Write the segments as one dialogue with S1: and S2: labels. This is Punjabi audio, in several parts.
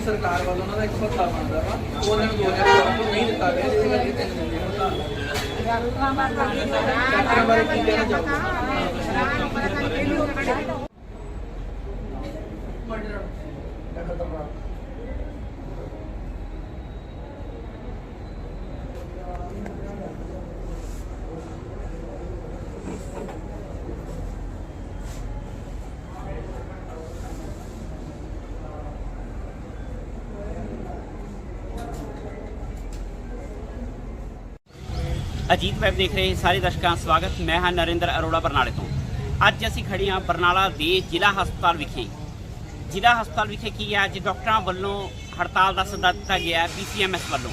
S1: ਹੁੰਦਾ ਸਰਕਾਰ ਵੱਲੋਂ ਉਹਨਾਂ ਦਾ ਇੱਕ ਭੱਤਾ ਬਣਦਾ ਵਾ ਉਹ ਉਹਨਾਂ ਨੂੰ 2014 ਤੋਂ ਨਹੀਂ ਦਿੱਤਾ ਗਿਆ ਜਿਹਦੇ ਕਰਕੇ ਤਿੰਨ ਮਹੀਨੇ ਦਾ ਡਾਕਟਰਾਂ ਬਾਰੇ ਕੀ ਕਹਿਣਾ ਚਾਹੋਗੇ
S2: ਅਜੀਤ ਵੈਬ ਦੇਖ ਰਹੇ ਸਾਰੇ ਦਰਸ਼ਕਾਂ ਦਾ ਸਵਾਗਤ। ਮੈਂ ਹਾਂ ਨਰਿੰਦਰ ਅਰੋੜਾ ਬਰਨਾਲੇ ਤੋਂ। ਅੱਜ ਅਸੀਂ ਖੜੇ ਹਾਂ ਬਰਨਾਲਾ ਦੇ ਜ਼ਿਲ੍ਹਾ ਹਸਪਤਾਲ ਵਿਖੇ। ਜ਼ਿਲ੍ਹਾ ਹਸਪਤਾਲ ਵਿਖੇ ਕੀ ਹੈ? ਅੱਜ ਡਾਕਟਰਾਂ ਵੱਲੋਂ ਹੜਤਾਲ ਦਾ ਸੱਦਾ ਦਿੱਤਾ ਗਿਆ ਪੀਸੀਐਮਐਸ ਵੱਲੋਂ।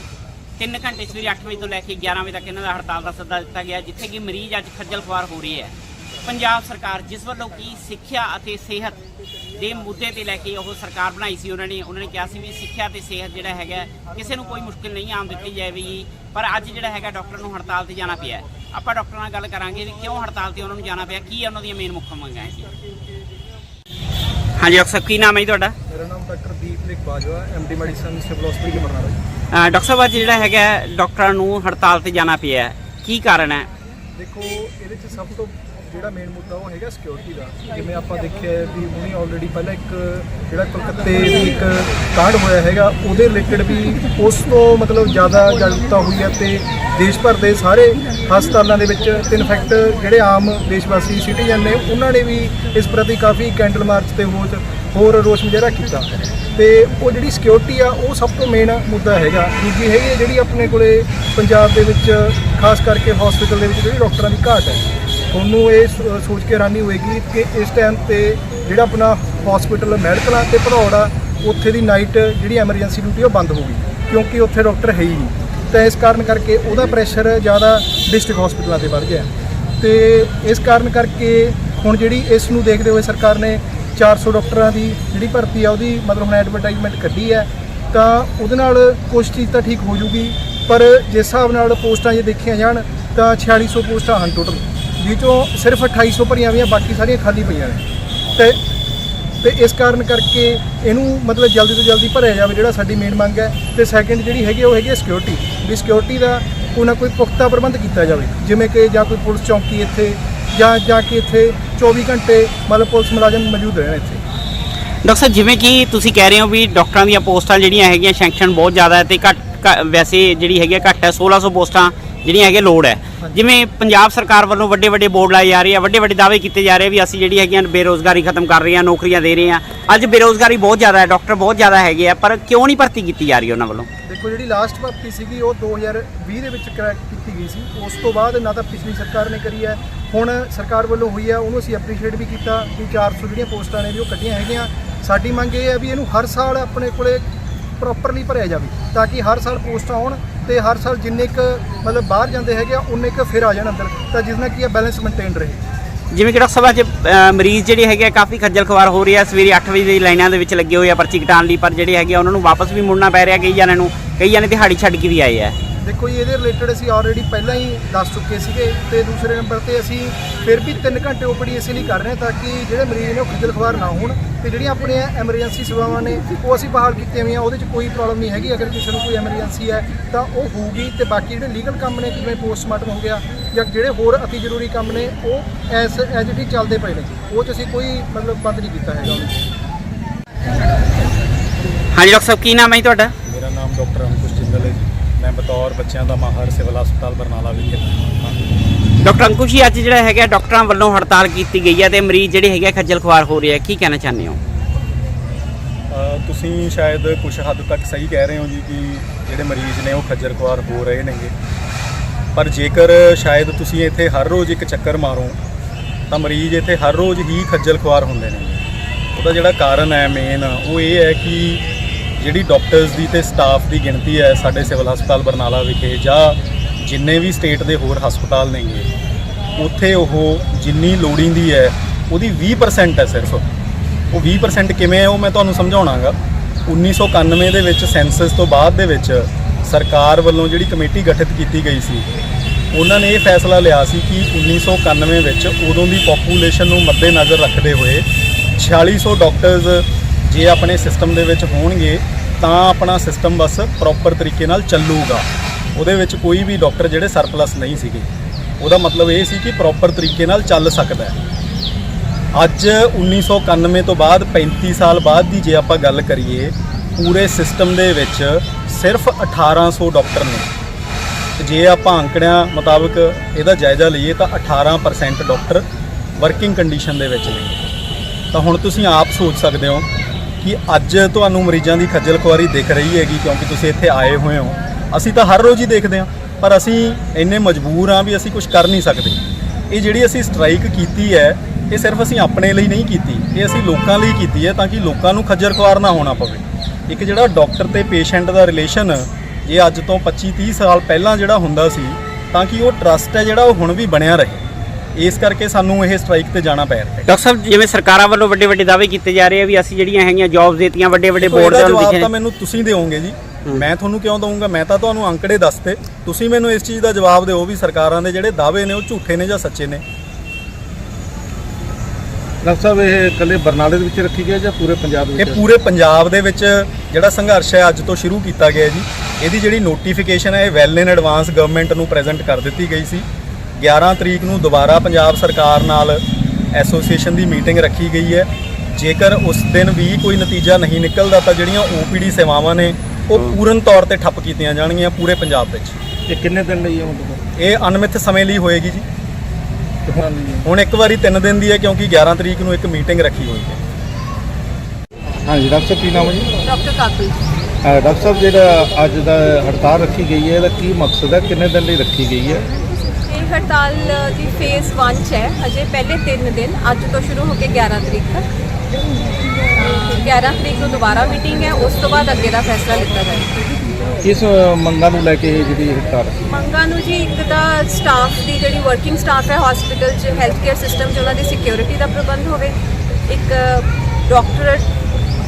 S2: 3 ਘੰਟੇ ਸਵੇਰੇ 8 ਵਜੇ ਤੋਂ ਲੈ ਕੇ 11 ਵਜੇ ਤੱਕ ਇਹਨਾਂ ਦਾ ਹੜਤਾਲ ਦਾ ਸੱਦਾ ਦਿੱਤਾ ਗਿਆ ਜਿੱਥੇ ਕਿ ਮਰੀਜ਼ ਅੱਜ ਖੱਜਲ ਖੁਆਰ ਹੋ ਰਹੇ ਹੈ। ਪੰਜਾਬ ਸਰਕਾਰ ਜਿਸ ਵੱਲੋਂ ਕੀ ਸਿੱਖਿਆ ਅਤੇ ਸਿਹਤ ਦੇ ਮੁੱਦੇ ਤੇ ਲੈ ਕੇ ਉਹ ਸਰਕਾਰ ਬਣਾਈ ਸੀ ਉਹਨਾਂ ਨੇ ਉਹਨਾਂ ਨੇ ਕਿਹਾ ਸੀ ਵੀ ਸਿੱਖਿਆ ਤੇ ਸਿਹਤ ਜਿਹੜਾ ਹੈਗਾ ਕਿਸੇ ਨੂੰ ਕੋਈ ਮੁਸ਼ਕਿਲ ਨਹੀਂ ਆਉਣ ਦਿੱਤੀ ਜਾਵੇਗੀ ਪਰ ਅੱਜ ਜਿਹੜਾ ਹੈਗਾ ਡਾਕਟਰ ਨੂੰ ਹੜਤਾਲ ਤੇ ਜਾਣਾ ਪਿਆ। ਆਪਾਂ ਡਾਕਟਰਾਂ ਨਾਲ ਗੱਲ ਕਰਾਂਗੇ ਵੀ ਕਿਉਂ ਹੜਤਾਲ ਤੇ ਉਹਨਾਂ ਨੂੰ ਜਾਣਾ ਪਿਆ ਕੀ ਉਹਨਾਂ ਦੀਆਂ ਮੇਨ ਮੁੱਖ ਮੰਗਾਂ ਹੈ ਹਾਂਜੀ ਡਾਕਟਰ ਕੀ ਨਾਮ ਹੈ ਤੁਹਾਡਾ
S3: ਮੇਰਾ ਨਾਮ doctor Deepnik Bajwa MD medicine civil hospital ਜੀ।
S2: ਅਹ ਡਾਕਟਰ ਸਾਹਿਬ ਅੱਜ ਜਿਹੜਾ ਹੈਗਾ ਡਾਕਟਰਾਂ ਨੂੰ ਹੜਤਾਲ ਤੇ ਜਾਣਾ ਪਿਆ। ਕੀ ਕਾਰਨ ਹੈ
S3: ਦੇਖੋ ਇਹਦੇ ਚ ਸਭ ਤੋਂ ਜਿਹੜਾ ਮੇਨ ਮੁੱਦਾ ਉਹ ਹੈਗਾ ਸਿਕਿਉਰਿਟੀ ਦਾ। ਜਿਵੇਂ ਆਪਾਂ ਦੇਖਿਆ ਹੈ ਵੀ ਹੁਣੀ ਆਲਰੇਡੀ ਪਹਿਲਾਂ ਇੱਕ ਜਿਹੜਾ ਕਲਕੱਤੇ ਦੀ ਇੱਕ ਕਾਂਡ ਹੋਇਆ ਹੈਗਾ, ਉਹਦੇ ਰਿਲੇਟਡ ਵੀ ਉਸ ਤੋਂ ਮਤਲਬ ਜ਼ਿਆਦਾ ਜਾਗਰੂਕਤਾ ਹੋਈ ਹੈ ਤੇ ਦੇਸ਼ ਭਰ ਦੇ ਸਾਰੇ ਹਸਪਤਾਲਾਂ ਦੇ ਵਿੱਚ ਤੇ ਇਨਫੈਕਟ ਜਿਹੜੇ ਆਮ ਦੇਸ਼ ਵਾਸੀ ਸਿਟੀਜ਼ਨ ਨੇ, ਉਹਨਾਂ ਨੇ ਵੀ ਇਸ ਪ੍ਰਤੀ ਕਾਫੀ ਕੈਂਡਲ ਮਾਰਚ ਤੇ ਹੋਰ ਹੋਰ ਰੋਸ ਮੁਜ਼ਾਹਰਾ ਕੀਤਾ। ਤੇ ਉਹ ਜਿਹੜੀ ਸਿਕਿਉਰਿਟੀ ਆ, ਉਹ ਸਭ ਤੋਂ ਮੇਨ ਮੁੱਦਾ ਹੈਗਾ। ਦੂਜੀ ਹੈਗੀ ਹੈ ਜਿਹੜੀ ਆਪਣੇ ਕੋਲੇ ਪੰਜਾਬ ਦੇ ਵਿੱਚ, ਖਾਸ ਕਰਕੇ ਹਸਪੀਟਲ ਦੇ ਵਿੱਚ ਜਿਹੜੀ ਡਾਕਟਰਾਂ ਦੀ ਘਾਟ ਹੈ। ਤੁਹਾਨੂੰ ਇਹ ਸੋ- ਸੋਚ ਕੇ ਹੈਰਾਨੀ ਹੋਏਗੀ ਕਿ ਇਸ ਟਾਈਮ ਤੇ ਜਿਹੜਾ ਆਪਣਾ ਹਸਪੀਟਲ ਮੈਡੀਕਲ ਤੇ ਭਦੌੜ ਆ, ਉੱਥੇ ਦੀ ਨਾਈਟ ਜਿਹੜੀ ਐਮਰਜੈਂਸੀ ਡਿਊਟੀ ਉਹ ਬੰਦ ਹੋ ਗਈ। ਕਿਉਂਕਿ ਉੱਥੇ ਡਾਕਟਰ ਹੈ ਹੀ ਨਹੀਂ। ਤਾਂ ਇਸ ਕਾਰਨ ਕਰਕੇ ਉਹਦਾ ਪ੍ਰੈਸ਼ਰ ਜ਼ਿਆਦਾ ਡਿਸਟ੍ਰਿਕਟ ਹਸਪੀਟਲਾਂ ਤੇ ਵੱਧ ਗਿਆ। ਤੇ ਇਸ ਕਾਰਨ ਕਰਕੇ ਹੁਣ ਜਿਹੜੀ ਇਸ ਨੂੰ ਦੇਖਦੇ ਹੋਏ ਸਰਕਾਰ ਨੇ 400 ਡਾਕਟਰਾਂ ਦੀ ਜਿਹੜੀ ਭਰਤੀ ਆ, ਉਹਦੀ ਮਤਲਬ ਹੁਣ ਐਡਵਰਟਾਈਜ਼ਮੈਂਟ ਕੱਢੀ ਹੈ, ਤਾਂ ਉਹਦੇ ਨਾਲ ਕੁਝ ਚੀਜ਼ ਤਾਂ ਠੀਕ ਹੋ ਜੂਗੀ, ਪਰ ਜਿਸ ਹਿਸਾਬ ਨਾਲ ਪੋਸਟਾਂ ਜੇ ਦੇਖੀਆਂ ਜਾਣ, ਤਾਂ 4600 ਪੋਸਟਾਂ ਹਨ ਟੋਟਲ ਜਿਹ 'ਚੋਂ ਸਿਰਫ 2800 ਭਰੀਆਂ ਹੋਈਆਂ, ਬਾਕੀ ਸਾਰੀਆਂ ਖਾਲੀ ਪਈਆਂ ਨੇ। ਤੇ ਤੇ ਇਸ ਕਾਰਨ ਕਰਕੇ ਇਹਨੂੰ ਮਤਲਬ ਜਲਦੀ ਤੋਂ ਜਲਦੀ ਭਰਿਆ ਜਾਵੇ, ਜਿਹੜਾ ਸਾਡੀ ਮੇਨ ਮੰਗ ਹੈ। ਤੇ ਸੈਕੰਡ ਜਿਹੜੀ ਹੈਗੀ ਉਹ ਹੈਗੀ ਸਿਕਿਉਰਿਟੀ ਵੀ ਸਿਕਿਉਰਿਟੀ ਦਾ ਕੋਈ ਨਾ ਕੋਈ ਪੁਖਤਾ ਪ੍ਰਬੰਧ ਕੀਤਾ ਜਾਵੇ। ਜਿਵੇਂ ਕਿ ਜਾਂ ਕੋਈ ਪੁਲਿਸ ਚੌਕੀ ਇੱਥੇ, ਜਾਂ ਜਾਂ ਕਿ ਇੱਥੇ 24 ਘੰਟੇ ਮਤਲਬ ਪੁਲਿਸ ਮੁਲਾਜ਼ਮ ਮੌਜੂਦ ਰਹਿਣ ਇੱਥੇ।
S2: ਡਾਕਟਰ ਸਾਹਿਬ, ਜਿਵੇਂ ਕਿ ਤੁਸੀਂ ਕਹਿ ਰਹੇ ਹੋ ਵੀ ਡਾਕਟਰਾਂ ਦੀਆਂ ਪੋਸਟਾਂ ਜਿਹੜੀਆਂ ਹੈਗੀਆਂ, ਸੈਂਕਸ਼ਨ ਬਹੁਤ ਜ਼ਿਆਦਾ ਹੈ ਤੇ ਘੱਟ, ਘ- ਵੈਸੇ ਜਿਹੜੀ ਹੈਗੀ ਆ ਘੱਟ ਹੈ 1600 ਪੋਸਟਾਂ ਜਿਹੜੀਆਂ ਹੈਗੀਆਂ ਲੋੜ ਹੈ। ਜਿਵੇਂ ਪੰਜਾਬ ਸਰਕਾਰ ਵੱਲੋਂ ਵੱਡੇ ਵੱਡੇ ਬੋਰਡ ਲਾਏ ਜਾ ਰਹੇ ਆ ਵੱਡੇ ਵੱਡੇ ਦਾਅਵੇ ਕੀਤੇ ਜਾ ਰਹੇ ਵੀ ਅਸੀਂ ਜਿਹੜੀ ਹੈਗੀਆਂ ਬੇਰੋਜ਼ਗਾਰੀ ਖਤਮ ਕਰ ਰਹੇ ਆ ਨੌਕਰੀਆਂ ਦੇ ਰਹੇ ਆ। ਅੱਜ ਬੇਰੋਜ਼ਗਾਰੀ ਬਹੁਤ ਜ਼ਿਆਦਾ ਹੈ ਡਾਕਟਰ ਬਹੁਤ ਜ਼ਿਆਦਾ ਹੈਗੇ ਆ ਪਰ ਕਿਉਂ ਨਹੀਂ ਭਰਤੀ ਕੀਤੀ ਜਾ ਰਹੀ ਉਹਨਾਂ ਵੱਲੋਂ?
S3: ਦੇਖੋ ਜਿਹੜੀ ਲਾਸਟ ਭਰਤੀ ਸੀਗੀ ਉਹ 2020 ਦੇ ਵਿੱਚ ਕਰੈਕ ਕੀਤੀ ਗਈ ਸੀ। ਉਸ ਤੋਂ ਬਾਅਦ ਨਾ ਤਾਂ ਪਿਛਲੀ ਸਰਕਾਰ ਨੇ ਕਰੀ ਹੈ ਹੁਣ ਸਰਕਾਰ ਵੱਲੋਂ ਹੋਈ ਹੈ ਉਹਨੂੰ ਅਸੀਂ ਐਪਰੀਸ਼ੀਏਟ ਵੀ ਕੀਤਾ ਕਿ 400 ਜਿਹੜੀਆਂ ਪੋਸਟਾਂ ਨੇ ਵੀ ਉਹ ਕੱਢੀਆਂ ਹੈਗੀਆਂ। ਸਾਡੀ ਮੰਗ ਇਹ ਹੈ ਵੀ ਇਹਨੂੰ ਹਰ ਸਾਲ ਆਪਣੇ ਕੋਲੇ ਪ੍ਰੋਪਰਲੀ ਭਰਿਆ ਜਾਵੇ ਤਾਂ ਕਿ ਹਰ ਸਾਲ ਪੋਸਟ ਆਉਣ ਤੇ ਹਰ ਸਾਲ ਜਿੰਨੇ ਕ ਮਤਲਬ ਬਾਹਰ ਜਾਂਦੇ ਹੈਗੇ ਆ ਉਨੇ ਕ ਫਿਰ ਆ ਜਾਣ ਅੰਦਰ ਤਾਂ ਜਿਸ ਨਾਲ ਕੀ ਹੈ ਬੈਲੈਂਸ ਮੇਨਟੇਨ ਰਹੇ।
S2: ਜਿਵੇਂ ਕਿ ਡਾਕਟਰ ਸਾਹਿਬ ਅੱਜ ਅ, ਮਰੀਜ਼ ਜਿਹੜੇ ਹੈਗੇ ਆ ਕਾਫੀ ਖੱਜਲ ਖਵਾਰ ਹੋ ਰਹੇ ਆ ਸਵੇਰੇ 8 ਵਜੇ ਦੀ ਲਾਈਨਾਂ ਦੇ ਵਿੱਚ ਲੱਗੇ ਹੋਏ ਆ ਪਰਚੀ ਕਟਾਉਣ ਲਈ ਪਰ ਜਿਹੜੇ ਹੈਗੇ ਆ ਉਹਨਾਂ ਨੂੰ ਵਾਪਸ ਵੀ ਮੁੜਨਾ ਪੈ ਰਿਹਾ ਕਈ ਜਣਿਆਂ ਨੂੰ ਕਈ ਜਣੇ ਦਿਹਾੜੀ ਛੱਡ ਕੇ ਵੀ ਆਏ ਆ।
S3: ਦੇਖੋ ਜੀ ਇਹਦੇ ਰਿਲੇਟਡ ਅਸੀਂ ਆਲਰੇਡੀ ਪਹਿਲਾਂ ਹੀ ਦੱਸ ਚੁੱਕੇ ਸੀਗੇ ਤੇ ਦੂਸਰੇ ਨੰਬਰ ਤੇ ਅਸੀਂ ਫਿਰ ਵੀ 3 ਘੰਟੇ ਓਪੀਡੀ ਇਸ ਲਈ ਕਰ ਰਹੇ ਹਾਂ ਤਾਂ ਕਿ ਜਿਹੜੇ ਮਰੀਜ਼ ਨੇ ਉਹ ਖੱਜਲ ਖਵਾਰ ਨਾ ਹੋਣ ਤੇ ਜਿਹੜੀਆਂ ਆਪਣੀਆਂ ਐਮਰਜੈਂਸੀ ਸੇਵਾਵਾਂ ਨੇ ਉਹ ਅਸੀਂ ਬਹਾਲ ਕੀਤੀਆਂ ਹੋਈਆਂ ਉਹਦੇ 'ਚ ਕੋਈ ਪ੍ਰੋਬਲਮ ਨਹੀਂ ਹੈਗੀ। ਅਗਰ ਕਿਸੇ ਨੂੰ ਕੋਈ ਐਮਰਜੈਂਸੀ ਹੈ ਤਾਂ ਉਹ ਹੋਊਗੀ ਤੇ ਬਾਕੀ ਜਿਹੜੇ ਲੀਗਲ ਕੰਮ ਨੇ ਜਿਵੇਂ ਪੋਸਟਮਾਰਟਮ ਹੋ ਗਿਆ ਜਾਂ ਜਿਹੜੇ ਹੋਰ ਅਤੀ ਜ਼ਰੂਰੀ ਕੰਮ ਨੇ ਉਹ ਐਸ ਐਜ ਇਟ ਚੱਲਦੇ ਪਏ ਨੇ। ਉਹ 'ਚ ਅਸੀਂ ਕੋਈ ਮਤਲਬ ਬੰਦ ਨਹੀਂ ਕੀਤਾ ਹੈਗਾ। ਉਹਨੂੰ
S2: ਹਾਂਜੀ ਡਾਕਟਰ ਸਾਹਿਬ ਕੀ ਨਾਮ ਹੈ ਜੀ ਤੁਹਾਡਾ?
S4: ਮੇਰਾ ਨਾਮ ਡਾਕਟਰ ਅੰਕੁਸ਼ ਹੈ ਮੈਂ ਬਤੌਰ ਬੱਚਿਆਂ ਦਾ ਮਾਹਰ ਸਿਵਲ ਹਸਪਤਾਲ ਬਰਨਾਲਾ ਵਿਖੇ।
S2: ਡਾਕਟਰ ਅੰਕੁਸ਼ ਜੀ ਅੱਜ ਜਿਹੜਾ ਹੈਗਾ ਡਾਕਟਰਾਂ ਵੱਲੋਂ ਹੜਤਾਲ ਕੀਤੀ ਗਈ ਹੈ ਤੇ ਮਰੀਜ਼ ਜਿਹੜੇ ਹੈਗੇ ਖੱਜਲ ਖੁਆਰ ਹੋ ਰਹੇ ਆ ਕੀ ਕਹਿਣਾ ਚਾਹੁੰਦੇ ਹੋ
S4: ਤੁਸੀਂ ਸ਼ਾਇਦ ਕੁਝ ਹੱਦ ਤੱਕ ਸਹੀ ਕਹਿ ਰਹੇ ਹੋ ਜੀ ਕਿ ਜਿਹੜੇ ਮਰੀਜ਼ ਨੇ ਉਹ ਖੱਜਲ ਖੁਆਰ ਹੋ ਰਹੇ ਨੇਗੇ ਪਰ ਜੇਕਰ ਸ਼ਾਇਦ ਤੁਸੀਂ ਇੱਥੇ ਹਰ ਰੋਜ਼ ਇੱਕ ਚੱਕਰ ਮਾਰੋ ਤਾਂ ਮਰੀਜ਼ ਇੱਥੇ ਹਰ ਰੋਜ਼ ਹੀ ਖੱਜਲ ਖੁਆਰ ਹੁੰਦੇ ਨੇ ਉਹਦਾ ਜਿਹੜਾ ਕਾਰਨ ਹੈ ਮੇਨ ਉਹ ਇਹ ਹੈ ਕਿ ਜਿਹੜੀ ਡਾਕਟਰਸ ਦੀ ਤੇ ਸਟਾਫ ਦੀ ਗਿਣਤੀ ਹੈ ਸਾਡੇ ਸਿਵਲ ਹਸਪਤਾਲ ਬਰਨਾਲਾ ਵਿਖੇ ਜਾਂ ਜਿੰਨੇ ਵੀ ਸਟੇਟ ਦੇ ਹੋਰ ਹਸਪਤਾਲ ਨੇਗੇ, ਉੱਥੇ ਉਹ ਜਿੰਨੀ ਲੋੜੀਂਦੀ ਹੈ, ਉਹਦੀ 20% ਹੈ ਸਿਰਫ। ਉਹ 20% ਕਿਵੇਂ ਹੈ ਉਹ ਮੈਂ ਤੁਹਾਨੂੰ ਸਮਝਾਉਣਾਗਾ। 1991 ਦੇ ਵਿੱਚ ਸੈਂਸਸ ਤੋਂ ਬਾਅਦ ਦੇ ਵਿੱਚ ਸਰਕਾਰ ਵੱਲੋਂ ਜਿਹੜੀ ਕਮੇਟੀ ਗਠਿਤ ਕੀਤੀ ਗਈ ਸੀ, ਉਹਨਾਂ ਨੇ ਇਹ ਫੈਸਲਾ ਲਿਆ ਸੀ ਕਿ 1991 ਵਿੱਚ ਉਦੋਂ ਦੀ ਪੋਪੂਲੇਸ਼ਨ ਨੂੰ ਮੱਦੇਨਜ਼ਰ ਰੱਖਦੇ ਹੋਏ 4600 ਡਾਕਟਰਸ ਜੇ ਆਪਣੇ ਸਿਸਟਮ ਦੇ ਵਿੱਚ ਹੋਣਗੇ, ਤਾਂ ਆਪਣਾ ਸਿਸਟਮ ਬਸ ਪ੍ਰੋਪਰ ਤਰੀਕੇ ਨਾਲ ਚੱਲੂਗਾ। ਉਹਦੇ ਵਿੱਚ ਕੋਈ ਵੀ ਡਾਕਟਰ ਜਿਹੜੇ ਸਰਪਲਸ ਨਹੀਂ ਸੀਗੇ। ਉਹਦਾ ਮਤਲਬ ਇਹ ਸੀ ਕਿ ਪ੍ਰੋਪਰ ਤਰੀਕੇ ਨਾਲ ਚੱਲ ਸਕਦਾ ਹੈ। ਅੱਜ 1991 ਤੋਂ ਬਾਅਦ 35 ਸਾਲ ਬਾਅਦ ਦੀ ਜੇ ਆਪਾਂ ਗੱਲ ਕਰੀਏ, ਪੂਰੇ ਸਿਸਟਮ ਦੇ ਵਿੱਚ ਸਿਰਫ 1800 ਡਾਕਟਰ ਨੇ। ਜੇ ਆਪਾਂ ਅੰਕੜਿਆਂ ਮੁਤਾਬਕ ਇਹਦਾ ਜਾਇਜ਼ਾ ਲਈਏ, ਤਾਂ 18% ਡਾਕਟਰ ਵਰਕਿੰਗ ਕੰਡੀਸ਼ਨ ਦੇ ਵਿੱਚ ਨੇ। ਤਾਂ ਹੁਣ ਤੁਸੀਂ ਆਪ ਸੋਚ ਸਕਦੇ ਹੋ ਕਿ ਅੱਜ ਤੁਹਾਨੂੰ ਮਰੀਜ਼ਾਂ ਦੀ ਖੱਜਲ ਖੁਆਰੀ ਦਿਖ ਰਹੀ ਹੈਗੀ ਕਿਉਂਕਿ ਤੁਸੀਂ ਇੱਥੇ ਆਏ ਹੋਏ ਹੋ। ਅਸੀਂ ਤਾਂ ਹਰ ਰੋਜ਼ ਹੀ ਦੇਖਦੇ ਹਾਂ, ਪਰ ਅਸੀਂ ਇੰਨੇ ਮਜਬੂਰ ਹਾਂ ਵੀ ਅਸੀਂ ਕੁਝ ਕਰ ਨਹੀਂ ਸਕਦੇ। ਇਹ ਜਿਹੜੀ ਅਸੀਂ ਸਟ੍ਰਾਈਕ ਕੀਤੀ ਹੈ, ਇਹ ਸਿਰਫ ਅਸੀਂ ਆਪਣੇ ਲਈ ਨਹੀਂ ਕੀਤੀ, ਇਹ ਅਸੀਂ ਲੋਕਾਂ ਲਈ ਕੀਤੀ ਹੈ ਤਾਂ ਕਿ ਲੋਕਾਂ ਨੂੰ ਖੱਜਲ ਖੁਆਰ ਨਾ ਹੋਣਾ ਪਵੇ। ਇੱਕ ਜਿਹੜਾ ਡਾਕਟਰ ਤੇ ਪੇਸ਼ੈਂਟ ਦਾ ਰਿਲੇਸ਼ਨ, ਇਹ ਅੱਜ ਤੋਂ 25 30 ਸਾਲ ਪਹਿਲਾਂ ਜਿਹੜਾ ਹੁੰਦਾ ਸੀ, ਤਾਂ ਕਿ ਉਹ ਟਰਸਟ ਹੈ ਜਿਹੜਾ ਉਹ ਹੁਣ ਵੀ ਬਣਿਆ ਰਹੇ। ਇਸ ਕਰਕੇ ਸਾਨੂੰ ਇਹ ਸਟ੍ਰਾਈਕ ਤੇ ਜਾਣਾ ਪੈ ਰਿਹਾ ਹੈ।
S2: ਡਾਕਟਰ ਸਾਹਿਬ ਜਿਵੇਂ ਸਰਕਾਰਾਂ ਵੱਲੋਂ ਵੱਡੇ ਵੱਡੇ ਦਾਅਵੇ ਕੀਤੇ ਜਾ ਰਹੇ ਆ ਵੀ ਅਸੀਂ ਜਿਹੜੀਆਂ ਹੈਗੀਆਂ ਜੌਬਸ ਦਿੱਤੀਆਂ ਵੱਡੇ ਵੱਡੇ ਬੋਰਡ ਦੇ
S4: ਜਵਾਬ ਤਾਂ ਮੈਨੂੰ ਤੁਸੀਂ ਦਿਓਗੇ ਜੀ। ਮੈਂ ਤੁਹਾਨੂੰ ਕਿਉਂ ਦਊਂਗਾ? ਮੈਂ ਤਾਂ ਤੁਹਾਨੂੰ ਅੰਕੜੇ ਦੱਸਤੇ। ਤੁਸੀਂ ਮੈਨੂੰ ਇਸ ਚੀਜ਼ ਦਾ ਜਵਾਬ ਦਿਓ ਵੀ ਸਰਕਾਰਾਂ ਦੇ ਜਿਹੜੇ ਦਾਅਵੇ ਨੇ ਉਹ ਝੂਠੇ ਨੇ ਜਾਂ ਸੱਚੇ ਨੇ।
S5: ਡਾਕਟਰ ਸਾਹਿਬ ਇਹ ਇਕੱਲੇ ਬਰਨਾਲੇ ਦੇ ਵਿੱਚ ਰੱਖੀ ਹੈ ਜਾਂ ਪੂਰੇ ਪੰਜਾਬ
S4: ਇਹ
S5: ਵਿੱਚ
S4: ਪੂਰੇ ਪੰਜਾਬ ਦੇ ਵਿੱਚ ਜਿਹੜਾ ਸੰਘਰਸ਼ ਹੈ ਅੱਜ ਤੋਂ ਸ਼ੁਰੂ ਕੀਤਾ ਗਿਆ ਜੀ। ਇਹਦੀ ਜਿਹੜੀ ਨੋਟੀਫਿਕੇਸ਼ਨ ਹੈ ਇਹ ਵੈਲ ਇਨ ਐਡਵਾਂਸ ਗਵਰਨਮੈਂਟ ਨੂੰ ਪ੍ਰੈਜ਼ੈਂਟ ਕਰ ਦਿੱਤੀ ਗਈ ਸੀ। 11 ਤਰੀਕ ਨੂੰ ਦੁਬਾਰਾ ਪੰਜਾਬ ਸਰਕਾਰ ਨਾਲ ਐਸੋਸੀਏਸ਼ਨ ਦੀ ਮੀਟਿੰਗ ਰੱਖੀ ਗਈ ਹੈ। ਜੇਕਰ ਉਸ ਦਿਨ ਵੀ ਕੋਈ ਨਤੀਜਾ ਨਹੀਂ ਨਿਕਲਦਾ ਤਾਂ ਜਿਹੜੀਆਂ ਓਪੀਡੀ ਸੇਵਾਵਾਂ ਨੇ ਉਹ ਪੂਰਨ ਤੌਰ ਤੇ ਠੱਪ ਕੀਤੀਆਂ ਜਾਣਗੀਆਂ ਪੂਰੇ ਪੰਜਾਬ ਵਿੱਚ।
S5: ਇਹ ਕਿੰਨੇ ਦਿਨ ਲਈ ਹੈ ਮਤਲਬ
S4: ਇਹ ਅਨਮਿੱਥ ਸਮੇਂ ਲਈ ਹੋਏਗੀ ਜੀ? ਹੁਣ ਇੱਕ ਵਾਰੀ 3 ਦਿਨ ਦੀ ਹੈ ਕਿਉਂਕਿ 11 ਤਰੀਕ ਨੂੰ ਇੱਕ ਮੀਟਿੰਗ ਰੱਖੀ ਹੋਈ ਹੈ।
S5: ਹਾਂਜੀ ਡਾਕਟਰ ਸਾਹਿਬ ਕੀ ਨਾਮ ਹੈ ਜੀ?
S6: ਡਾਕਟਰ ਕਾਕਲ
S5: ਡਾਕਟਰ ਸਾਹਿਬ ਜਿਹੜਾ ਅੱਜ ਦਾ ਹੜਤਾਲ ਰੱਖੀ ਗਈ ਹੈ ਇਹਦਾ ਕੀ ਮਕਸਦ ਹੈ? ਕਿੰਨੇ ਦਿਨ ਲਈ ਰੱਖੀ ਗਈ ਹੈ?
S6: ਹੜਤਾਲ ਦੀ ਫੇਜ਼ 1 ਚ ਹੈ। ਹਜੇ ਪਹਿਲੇ 3 ਦਿਨ ਅੱਜ ਤੋਂ ਸ਼ੁਰੂ ਹੋ ਕੇ 11 ਤਰੀਕ ਤੱਕ। ਅਹ 11 ਤਰੀਕ ਨੂੰ ਦੁਬਾਰਾ ਮੀਟਿੰਗ ਹੈ ਉਸ ਤੋਂ ਬਾਅਦ ਅੱਗੇ ਦਾ ਫੈਸਲਾ ਲਿੱਤਾ ਜਾਏਗਾ।
S5: ਕਿਸ ਮੰਗਾਂ ਨੂੰ ਲੈ ਕੇ ਜਿਹੜੀ ਹੜਤਾਲ?
S6: ਮੰਗਾਂ ਨੂੰ ਜੀ ਇੱਕ ਤਾਂ ਸਟਾਫ ਦੀ ਜਿਹੜੀ ਵਰਕਿੰਗ ਸਟਾਫ ਹੈ ਹਸਪੀਟਲ 'ਚ ਹੈਲਥ ਕੇਅਰ ਸਿਸਟਮ 'ਚ ਉਹਨਾਂ ਦੀ ਸਿਕਿਉਰਿਟੀ ਦਾ ਪ੍ਰਬੰਧ ਹੋਵੇ। ਇੱਕ ਡਾਕਟਰ